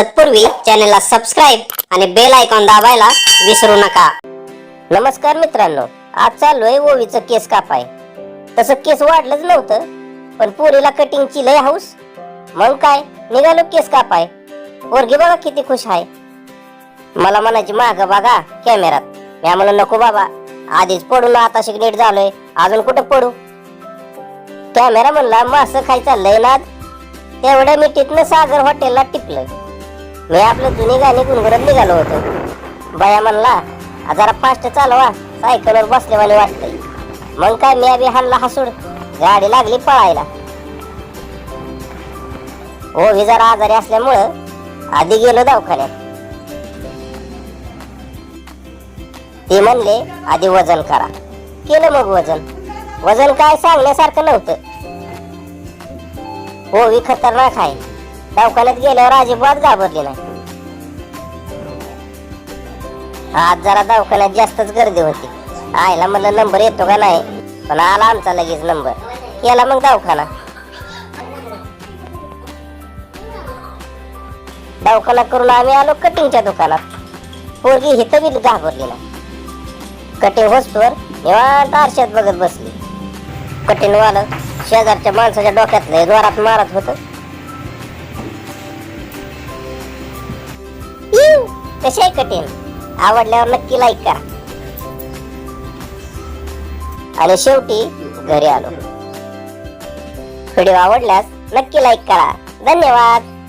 तत्पूर्वी चॅनेलला सबस्क्राईब आणि बेल आयकॉन दाबायला विसरू नका. नमस्कार मित्रांनो आज चाललोय ओवीचं केस कापाय तसं केस वाढलंच नव्हतं पण पोरीला कटिंगची लय हाऊस मग काय निघालो केस कापाय पोरगी बघा किती खुश आहे. मला म्हणायची माग बघा कॅमेरात मी म्हणलं नको बाबा आधीच पडू ना आता शिकनेट झालोय. अजून कुठं पडू? कॅमेरा म्हणला मास खाय चाललंय ना तेवढ्या मिठीतनं सागर हॉटेलला टिपलं. मी आपलं जुनी गाणी गुणगुणत निघालो होतो. बाया म्हणला जरा फास्ट चालवा सायकलवर बसलेवाले वाटतंय. मग काय मी बी हाणला हसूड गाडी लागली पळायला. हो जरा आजारी असल्यामुळं आधी गेलो दवाखान्यात. ते म्हणले आधी वजन करा. केलं मग वजन. वजन काय सांगण्यासारखं नव्हतं. हो खतरनाक आहे. दवाखान्यात गेल्यावर अजिबात घाबरली नाही. आज जरा दवाखान्यात जास्तच गर्दी होती. आईला म्हणलं नंबर येतो का नाही? पण आला आमचा लगेच नंबर. याला मग दवाखाना. दवाखाना करून आम्ही आलो कटिंगच्या दुकानात. पोरगी हिथं बी घाबरली ना कटिंग होस्टवर निवांत आरशात बघत बसली. कटिंगवालं शेजारच्या माणसाच्या डोक्यातलं जोरात मारत होतं. कसे कठीण आवडल्यावर नक्की लाईक करा. आणि शेवटी घरी आलो. व्हिडिओ आवडल्यास नक्की लाईक करा. धन्यवाद.